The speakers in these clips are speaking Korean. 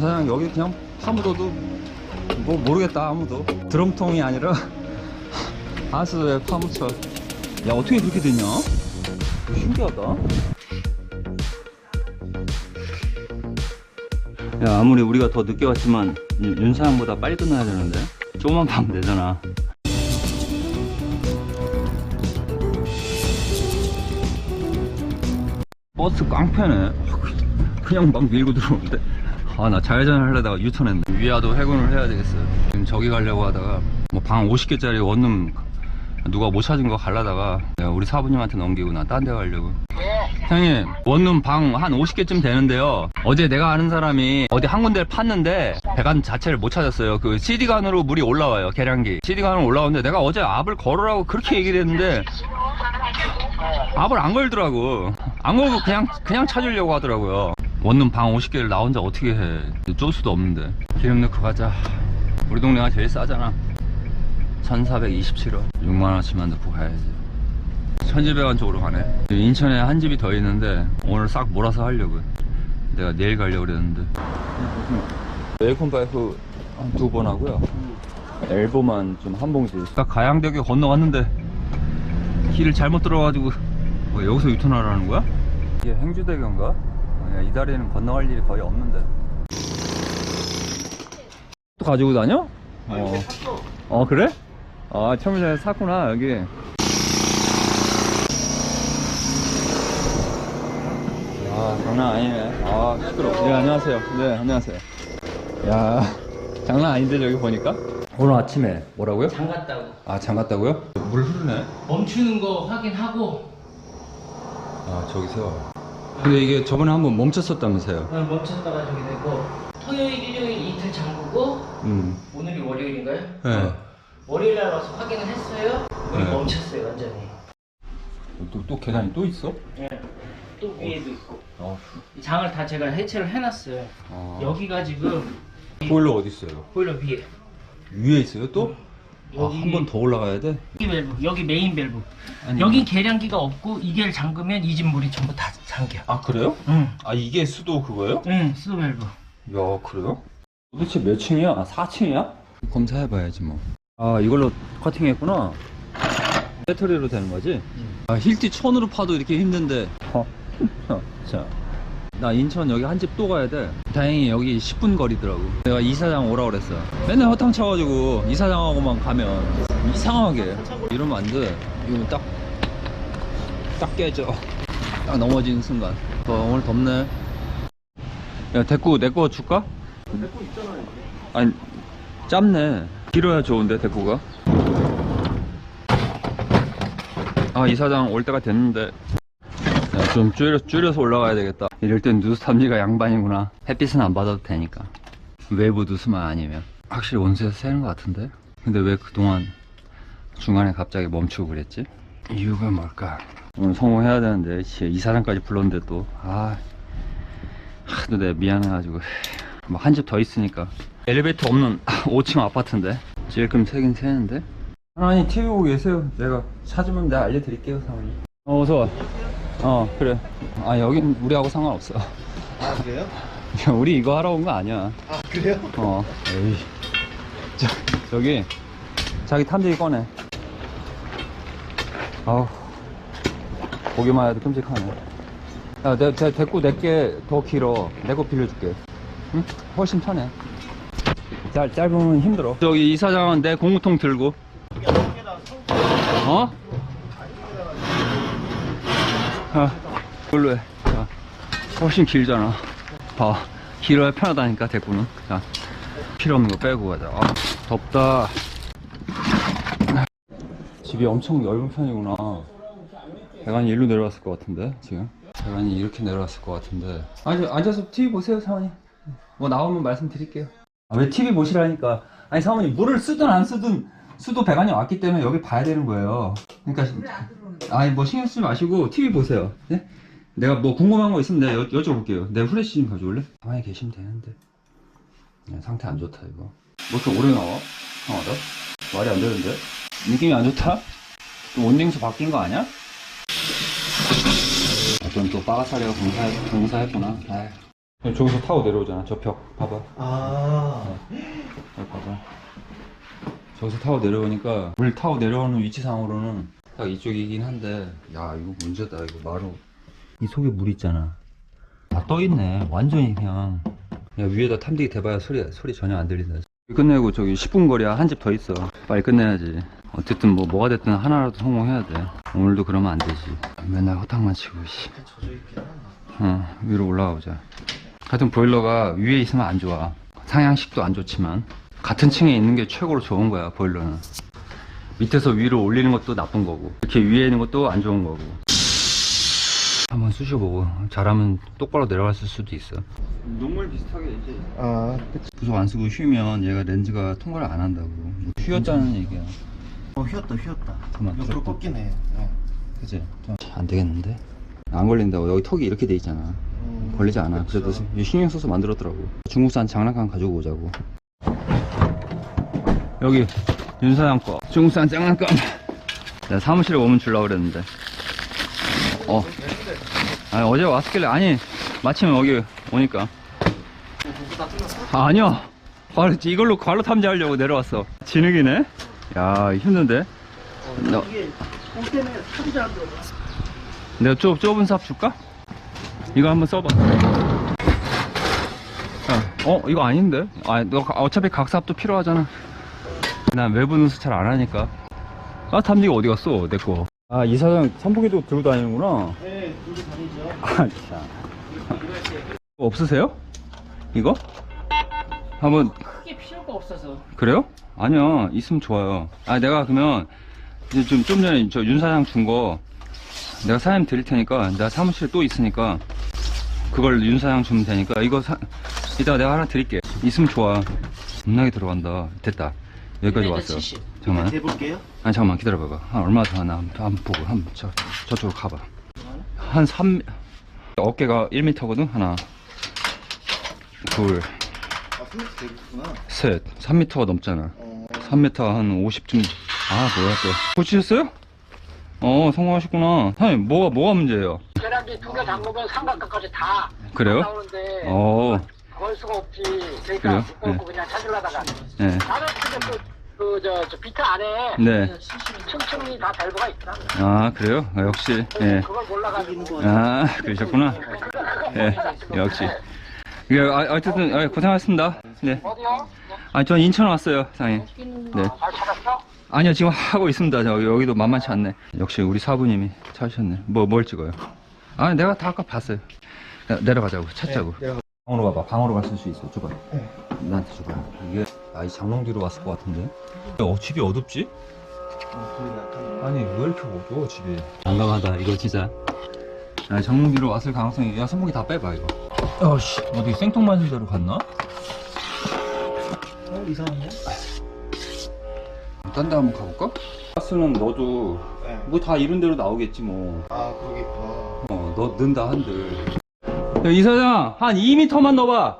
윤사장 여기 그냥 파묻어도 뭐 모르겠다 아무도. 드럼통이 아니라 하수에 파묻혀. 야 어떻게 그렇게? 이거 신기하다. 야 아무리 우리가 더 늦게 왔지만 윤- 윤사장보다 빨리 끝나야 되는데. 조금만 파면 되잖아. 버스 깡패네. 그냥 막 밀고 들어오는데 아 나 좌회전 하려다가 유턴했네. 위아도 해군을 해야 되겠어요. 지금 저기 가려고 하다가 뭐 방 50개짜리 원룸 누가 못 찾은 거 내가 우리 사부님한테 넘기고 나 딴 데 가려고. 형님 원룸 방 한 50개쯤 되는데요. 어제 내가 아는 사람이 어디 한 군데를 팠는데 배관 자체를 못 찾았어요. 그 CD관으로 물이 올라와요 계량기. CD관으로 올라오는데 내가 어제 압을 걸으라고 그렇게 얘기를 했는데 압을 안 걸더라고. 안 걸고 그냥 그냥 찾으려고 하더라고요 원룸 방 50개를 나 혼자 어떻게 해? 쫄 수도 없는데. 기름 넣고 가자. 우리 동네가 제일 싸잖아. 1427원 6만원치만 넣고 가야지. 천지백원 쪽으로 가네. 인천에 한 집이 더 있는데 오늘 싹 몰아서 하려고. 내가 내일 가려고 그랬는데. 에어컨 파이프 한두번 하고요. 엘보만 좀 한 봉지. 딱 가양대교 건너갔는데 길을 잘못 들어가지고 뭐 여기서 유턴하라는 거야? 이게 행주대교인가? 아, 이 다리는 건너갈 일이 거의 없는데. 또 가지고 다녀? 어, 어 그래? 아 처음에 샀구나 여기. 아 장난 아니네. 아 시끄러워. 네 안녕하세요. 네 안녕하세요. 야 장난 아닌데 저기 보니까? 오늘 아침에 뭐라고요? 잠갔다고. 아 잠갔다고요? 물 흐르네. 멈추는 거 확인하고. 아 저기서 근데 이게 저번에 한번 멈췄었다면서요 어, 멈췄다가 저기 되고 토요일 일요일 이틀 잠그고 음 오늘이 월요일인가요? 네. 월요일 날 와서 확인을 했어요 우리 네. 멈췄어요 완전히 또, 또 계단이 또 있어? 예. 또 위에도 있고 어. 이 장을 다 제가 해체를 해놨어요 아. 여기가 지금 보일러 어디 있어요? 보일러 위에 위에 있어요 또? 아, 여기- 한번 더 올라가야 돼? 여기 밸브 여기 메인 밸브 아니, 여긴 계량기가 없고 이게 잠그면 이 집 물이 전부 다 잠겨 아 그래요? 응, 아 이게 수도 그거예요? 응 수도 밸브 야 그래요? 도대체 몇 층이야? 아 4층이야? 검사해봐야지 뭐 아 이걸로 커팅했구나 배터리로 되는 거지? 아 힐티 천으로 파도 이렇게 힘든데 어. 자. 나 인천 여기 한 집 또 가야 돼. 다행히 여기 10분 거리더라고. 내가 이사장 오라 그랬어 맨날 허탕 쳐가지고 이사장하고만 가면 이상하게. 이러면 안돼. 이거 딱 딱 깨져. 딱 넘어지는 순간. 어, 오늘 덥네. 야 대꾸 내 거 줄까? 대꾸 있잖아 아니 짧네. 길어야 좋은데 대꾸가? 아 이사장 올 때가 됐는데. 야, 좀 줄여, 줄여서 올라가야 되겠다. 이럴 땐 누수 탐지가 양반이구나. 햇빛은 안 받아도 되니까. 외부 누수만 아니면. 확실히 온수에서 새는 것 같은데? 근데 왜 그동안 중간에 갑자기 멈추고 그랬지? 이유가 뭘까? 오늘 성공해야 되는데 씨, 이사장까지 불렀는데 또아 하도 내가 미안해가지고. 뭐한집 더 있으니까. 엘리베이터 없는 5층 아파트인데. 지금 새긴 새는데? 아니 TV 보고 계세요. 내가 찾으면 내가 알려드릴게요 사모님. 어 어서와 어 그래. 아 여긴 우리하고 상관없어. 아 그래요? 야, 우리 이거 하러 온 거 아니야. 아 그래요? 어. 에이. 저, 저기 자기 탐지기 꺼내. 아우. 보기만 해도 끔찍하네. 야 내, 내, 대꾸 내게 더 길어. 내 거 빌려줄게. 응? 훨씬 편해. 짧, 짧으면 힘들어. 저기 이사장은 내 공구통 들고. 어? 아, 이걸로 해. 자, 훨씬 길잖아. 봐 길어야 편하다니까 대꾸는. 자 필요 없는 거 빼고 가자. 아, 덥다. 집이 엄청 넓은 편이구나. 배관이 일로 내려왔을 것 같은데 지금? 배관이 이렇게 내려왔을 것 같은데. 앉아, 앉아서 TV 보세요 사모님. 뭐 나오면 말씀드릴게요. 아, 왜 TV 보시라니까. 아니 사모님 물을 쓰든 안 쓰든 수도 배관이 왔기 때문에 여기 봐야 되는 거예요. 그러니까 아니 뭐 신경 쓰지 마시고 TV 보세요 네? 내가 뭐 궁금한 거 있으면 내가 여, 여쭤볼게요 내 후레쉬 좀 가져올래? 가만히 계시면 되는데 야, 상태 안 좋다 이거 뭐 이렇게 오래 나와? 상하다 말이 안 되는데 느낌이 안 좋다? 또 온냉수 바뀐 거 아니야? 어떤 또 빠가사리가 공사, 공사했구나 아휴. 저기서 타고 내려오잖아 저 벽 봐봐 아. 여기 봐봐 저기서 타고 내려오니까 물 타고 내려오는 위치상으로는 딱 이쪽이긴 한데 야 이거 문제다 이거 마루. 이 속에 물 있잖아. 다 떠있네. 완전히 그냥. 야, 위에다 탐지기 대봐야 소리 소리 전혀 안 들린다. 끝내고 저기 10분 거리야 한 집 더 있어. 빨리 끝내야지. 어쨌든 뭐 뭐가 됐든 하나라도 성공해야 돼. 오늘도 그러면 안 되지. 맨날 허탕만 치고 씨. 어, 위로 올라가 보자. 하여튼 보일러가 위에 있으면 안 좋아. 상향식도 안 좋지만. 같은 층에 있는 게 최고로 좋은 거야 보일러는. 밑에서 위로 올리는 것도 나쁜 거고 이렇게 위에 있는 것도 안 좋은 거고. 한번 쑤셔보고 잘하면 똑바로 내려갔을 수도 있어. 눈물 비슷하게 이제 아, 그치. 부속 안 쓰고 쉬면 얘가 렌즈가 통과를 안 한다고. 뭐 휘었자는 얘기야. 어, 휘었다, 휘었다. 잠깐만, 옆으로. 꺾이네. 네. 그지? 안 되겠는데? 안 걸린다고 여기 턱이 이렇게 돼 있잖아. 음, 걸리지 않아. 그쵸. 그래도 이 신경 써서 만들었더라고. 중국산 장난감 가지고 오자고. 여기 윤사장 거. 중국산 장난감. 내가 사무실에 오면 주려고 그랬는데. 어. 아니, 어제 왔길래 아니 마침 여기 오니까. 아, 아니요. 바로 이걸로 관로 탐지하려고 내려왔어. 진흙이네. 야 힘든데. 너-. 내가 좁, 좁은 삽 줄까? 이거 한번 써봐. 야, 어, 이거 아닌데? 아, 너 가- 어차피 각삽도 필요하잖아. 난 외부 누수 잘 안 하니까. 아, 탐지가 어디 갔어, 내 거. 아, 이 사장 선풍기도 들고 다니는구나. 네, 둘이 다니죠. 아, 참. 없으세요? 이거? 한번, 크게 필요가 없어서. 그래요? 아니요, 있으면 좋아요. 아, 내가 그러면, 이제 좀, 좀 전에 저 윤 사장 준 거, 내가 사장님 드릴 테니까, 내가 사무실에 또 있으니까, 그걸 윤 사장 주면 되니까, 이거 사, 이따가 내가 하나 드릴게. 있으면 좋아. 겁나게 들어간다. 됐다. 여기까지 이제 왔어. 70. 잠깐만. 해볼게요. 아니, 잠깐만 기다려봐봐. 한 얼마 더 하나 한번 보고, 한, 저, 저쪽으로 가봐. 한 3, 어깨가 1m거든? 하나, 둘, 아. 셋. 3m가 넘잖아. 어, 3m 한 50쯤. 아, 뭐야, 또. 고치셨어요? 어, 성공하셨구나. 사장님, 뭐가, 뭐가 문제예요? 계란기 두개 담그면 삼각형까지 다 그래요? 나오는데 어, 걸 수가 없지. 그래요? 그러니까 묶고 네. 그냥 찾으려다가 네. 나는 근데 그저 저 비트 안에 네. 층층이 다 밸브가 있다. 아, 그래요? 아, 역시. 예. 그걸 몰라가지고 아, 그러셨구나. 예, 역시. 이게, 아, 어쨌든, 아, 고생하셨습니다. 네. 어디요? 아, 전 인천 왔어요, 사장님. 네. 잘 찾았어? 아니요, 지금 하고 있습니다. 저 여기도 만만치 않네. 역시 우리 사부님이 찾으셨네. 뭐, 뭘 찍어요? 아, 내가 다 아까 봤어요. 야, 내려가자고, 찾자고. 네, 내려가- 방으로 가봐. 방으로 갔을 수 있어. 줘봐. 네. 나한테 줘봐. 이게, 아, 이 장롱 뒤로 왔을 것 같은데. 어, 집이 어둡지? 아니, 왜 이렇게 어두워, 집이. 난감하다, 이거 진짜. 아, 장롱 뒤로 왔을 가능성이, 야, 선풍기 다 빼봐, 이거. 어씨, 어디 생뚱맞은 데로 갔나? 어, 이상한데? 딴 데 한번 가볼까? 가스는 너도, 네. 뭐 다 이런 대로 나오겠지, 뭐. 아, 그러겠구나. 어, 너 는다 한들. 야, 이 사장, 한 2m만 넣어봐.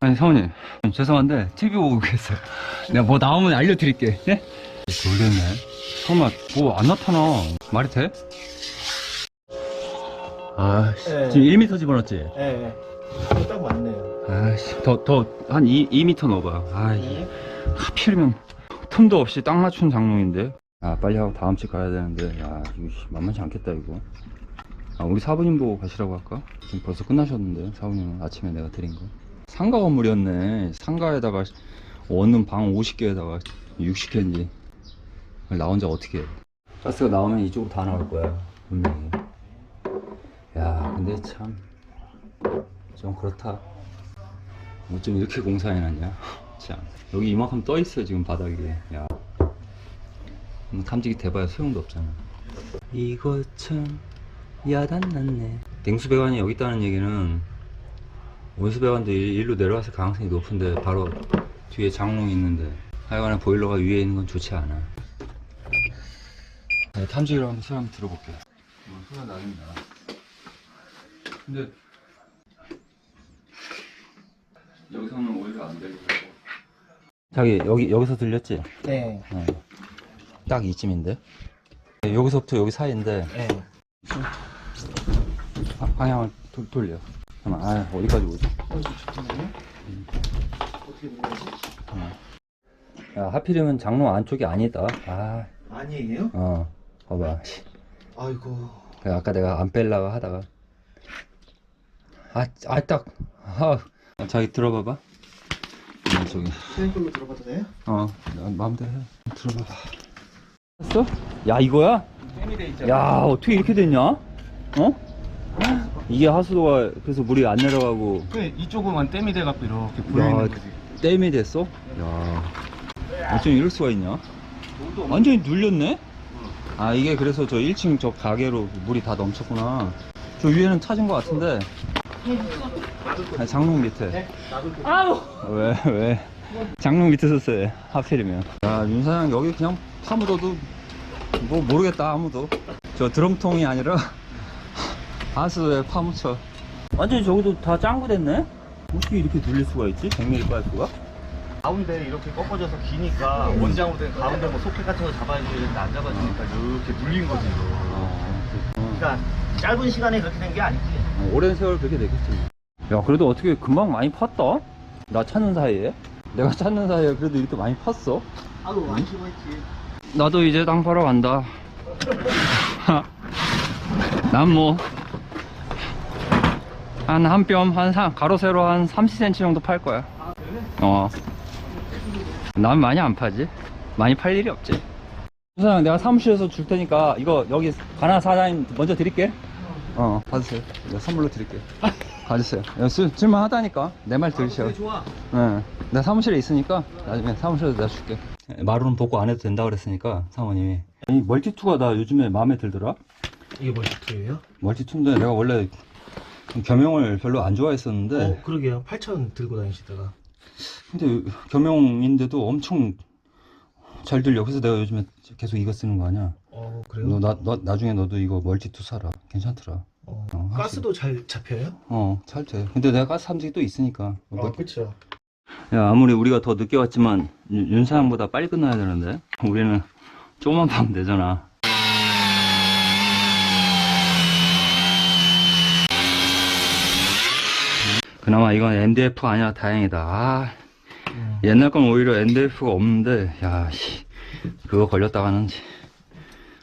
아니, 사모님. 죄송한데, TV 보고 계세요. 내가 뭐 나오면 알려드릴게. 예? 놀랬네. 설마, 뭐 안 나타나. 말이 돼? 아, 네. 지금 1m 집어넣었지? 네, 네. 이거 딱 맞네요. 아씨, 더, 더, 한 2, 2m 넣어봐. 아. 네. 하필이면 틈도 없이 딱 맞춘 장롱인데 아 빨리 하고 다음 주 가야 되는데. 야 이거 씨, 만만치 않겠다 이거. 아 우리 사부님 보고 가시라고 할까? 지금 벌써 끝나셨는데 사부님은 아침에 내가 드린 거. 상가 건물이었네. 상가에다가 원룸 방 50개에다가 60개인지. 나 혼자 어떻게 해? 가스가 나오면 이쪽으로 다 나올 거야 분명히. 야 근데 참. 좀 그렇다. 어쩜 이렇게 공사해놨냐? 참. 여기 이만큼 떠 있어 지금 바닥에. 야 뭐 탐지기 대봐야 소용도 없잖아 이거 참 야단났네 냉수배관이 여기 있다는 얘기는 온수배관도 일- 일로 내려왔을 가능성이 높은데 바로 뒤에 장롱이 있는데 하여간에 보일러가 위에 있는 건 좋지 않아 네, 탐지기로 한번 소리 한번 들어볼게 뭐 소리가 나긴 나 근데 여기서는 오히려 안 들리고 자기 여기 여기서 들렸지? 네. 어. 딱 이쯤인데 네, 여기서부터 여기 사이인데 네. 바- 방향을 도- 돌려. 잠깐만, 아, 어디까지 오지? 어떻게 거지? 야, 하필이면 장롱 안쪽이 아니다. 아, 아니에요? 어, 봐봐. 씨. 아이고. 그 아까 내가 안 뺄라고 하다가. 아, 아, 딱. 아, 자기 들어봐봐. 음, 저기. 선생님 걸로 들어가도 돼요? 어, 나 마음대로 해. 들어봐봐. 했어? 야, 이거야? 야, 어떻게 이렇게 됐냐? 어? 이게 하수도가 그래서 물이 안 내려가고 그 이쪽으로만 댐이 돼갖고 이렇게 야, 보이는 거지. 댐이 됐어? 야, 어쩜 이럴 수가 있냐? 완전히 눌렸네? 아, 이게 그래서 저 1층 저 가게로 물이 다 넘쳤구나. 저 위에는 찾은 것 같은데. 아니, 장롱 밑에. 아우 왜, 왜? 장롱 밑에 썼어요. 하필이면. 야, 윤 사장 여기 그냥 파묻어도 뭐 모르겠다, 아무도. 저 드럼통이 아니라 하수에 파묻혀. 완전히 저기도 다 짱구 됐네? 어떻게 이렇게 눌릴 수가 있지? 100mm 파이프가? 가운데 이렇게 꺾어져서 기니까 원장으로 된 가운데 뭐 소켓 같은 거 잡아야 되는데 안 잡아주니까 이렇게 눌린 거지. 이거. 어. 그러니까 짧은 시간에 그렇게 된 게 아니지. 어, 오랜 세월 그렇게 되겠지. 야, 그래도 어떻게 금방 많이 팠다? 나 찾는 사이에? 내가 찾는 사이에 그래도 이렇게 많이 팠어? 아유 안 쉬워했지. 나도 이제 땅 파러 간다. 난 뭐, 한 한 뼘, 한 사- 가로 세로 한 30cm 정도 팔 거야. 어. 난 많이 안 파지. 많이 팔 일이 없지. 사장 내가 사무실에서 줄 테니까 이거 여기 가나 사장님 먼저 드릴게. 어, 받으세요. 내가 선물로 드릴게. 가주세요. 야, 쓸, 쓸만하다니까. 내 말 들으셔. 좋아. 네. 내가 사무실에 있으니까 나중에 사무실에서 내가 줄게. 마루는 복구 안 해도 된다 그랬으니까 사모님이. 이 멀티투가 나 요즘에 마음에 들더라. 이게 뭐 멀티투예요? 멀티투인데 내가 원래 겸용을 별로 안 좋아했었는데 어 그러게요. 8천 들고 다니시다가. 근데 겸용인데도 엄청 잘 들려. 그래서 내가 요즘에 계속 이거 쓰는 거 아니야. 어 그래요? 너, 나, 너 나중에 너도 이거 멀티투 사라. 괜찮더라. 어, 어, 가스도 잘 잡혀요? 어, 잘 돼. 근데 내가 가스 삼직이 또 있으니까. 뭐- 아 그렇죠. 야, 아무리 우리가 더 늦게 왔지만 윤- 윤사장보다 빨리 끝나야 되는데 우리는 조금만 파면 되잖아. 그나마 이건 MDF가 아니라 다행이다. 아, 옛날 건 오히려 MDF가 없는데, 야, 씨, 그거 걸렸다가는,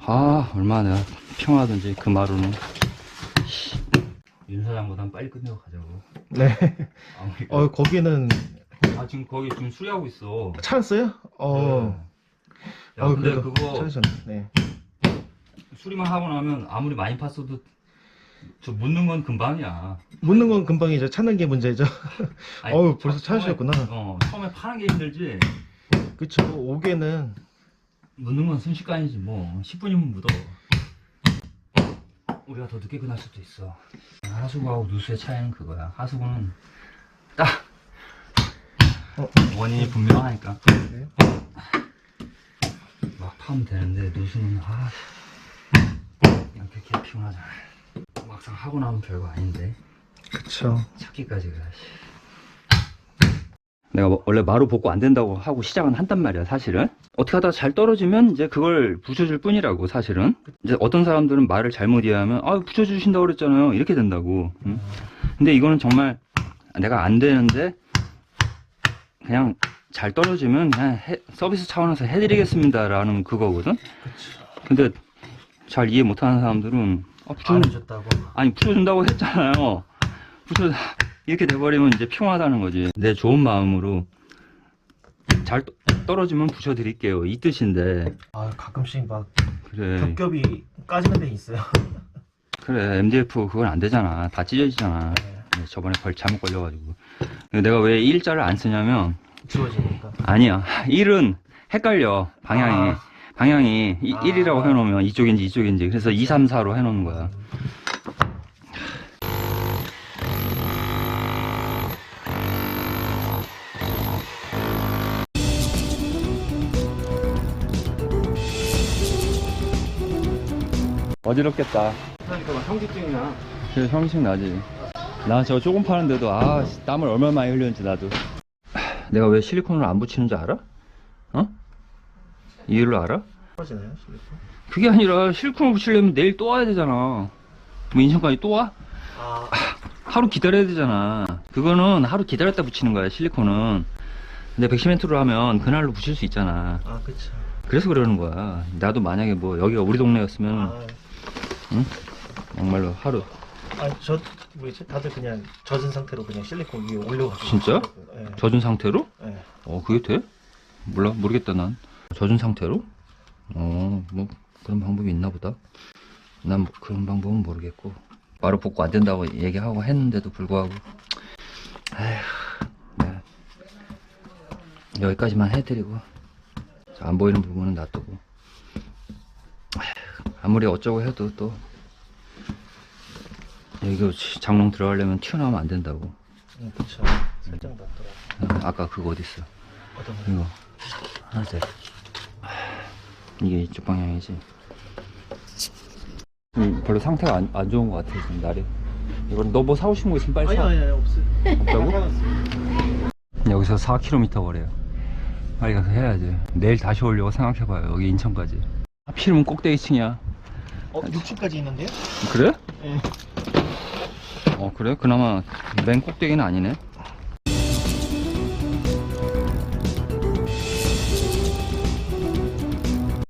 아, 얼마나 내가 평하든지 그 마루는. 씨, 윤사장보단 빨리 끝내고 가자고. 네. 어 거기는 아 지금 거기 지금 수리하고 있어. 찾았어요? 어. 야 어, 근데 그래도 그거 찾으셨네. 네. 수리만 하고 나면 아무리 많이 팠어도 저 묻는 건 금방이야. 묻는 건 금방이죠. 찾는 게 문제죠. 아니, 어우, 벌써 처- 처음에- 찾으셨구나. 어 처음에 파는 게 힘들지. 그쵸. 5개는 묻는 건 순식간이지 뭐 10분이면 묻어. 우리가 더 늦게 끝날 수도 있어. 하수구하고 누수의 차이는 그거야. 하수구는 딱 어. 원인이 분명하니까 네. 막 파면 되는데 누수는 아 그냥 그렇게 피곤하잖아. 막상 하고 나면 별거 아닌데 그쵸. 찾기까지가. 내가 뭐- 원래 마루 복구 안 된다고 하고 시작은 한단 말이야, 사실은. 어떻게 하다가 잘 떨어지면 이제 그걸 부셔줄 뿐이라고, 사실은. 이제 어떤 사람들은 말을 잘못 이해하면, 아, 부셔주신다고 그랬잖아요. 이렇게 된다고. 응? 근데 이거는 정말 내가 안 되는데, 그냥 잘 떨어지면 그냥 해- 서비스 차원에서 해드리겠습니다 라는 그거거든? 근데 잘 이해 못하는 사람들은, 아, 부셔, 안 해줬다고. 아니 부숴준다고 했잖아요. 부숴 이렇게 돼버리면 이제 평화하다는 거지. 내 좋은 마음으로 잘 떠- 떨어지면 부셔드릴게요. 이 뜻인데 아 가끔씩 막 그래 겹겹이 까지는 데 있어요. 그래 MDF 그건 안 되잖아. 다 찢어지잖아. 네, 저번에 걸 잘못 걸려가지고 내가 왜 일자를 안 쓰냐면 지워지니까. 아니야 1은 헷갈려 방향이 아. 방향이 이- 아. 1이라고 해놓으면 이쪽인지 이쪽인지 그래서 2, 3, 4로 해놓는 거야. 어지럽겠다. 그러니까 막 형제증이나. 그래 형식 나지. 나저 조금 파는데도 아 씨, 땀을 얼마나 많이 흘렸는지 나도. 내가 왜 실리콘을 안 붙이는지 알아? 어? 이유를 알아? 떨어지나요? 실리콘? 그게 아니라 실리콘을 붙이려면 내일 또 와야 되잖아. 뭐 인천까지 또 와? 아, 하루 기다려야 되잖아. 그거는 하루 기다렸다 붙이는 거야, 실리콘은. 근데 백시멘트로 하면 그날로 붙일 수 있잖아. 아 그쵸. 그래서 그러는 거야. 나도 만약에 뭐 여기가 우리 동네였으면 아, 정말로 하루. 아저 뭐지? 다들 그냥 젖은 상태로 그냥 실리콘 위에 올려가지고. 진짜? 예. 젖은 상태로? 예. 어, 그게 돼? 몰라, 모르겠다, 난. 젖은 상태로? 어, 뭐, 그런 방법이 있나 보다. 난뭐 그런 방법은 모르겠고. 바로 복구 안 된다고 얘기하고 했는데도 불구하고. 아휴, 네. 여기까지만 해드리고. 자, 안 보이는 부분은 놔두고. 아무리 어쩌고 해도 또. 여기 장롱 들어가려면 튀어나오면 안 된다고. 음, 그쵸. 살짝 났더라. 어, 아까 그거 어딨어? 어떤 거? 이거 하나씩 이게 이쪽 방향이지 음, 별로 상태가 안, 안 좋은 것 같아 지금 날이 이건 너뭐 사고 싶은 거 있으면 빨리 아니 사 아니 아니 없어요. 없다고? 여기서 4km 거래요 빨리 가서 해야지 내일 다시 오려고 생각해봐요 여기 인천까지 하필이면 꼭대기층이야 어 6층까지 있는데요? 그래? 예. 어 그래? 그나마 맨 꼭대기는 아니네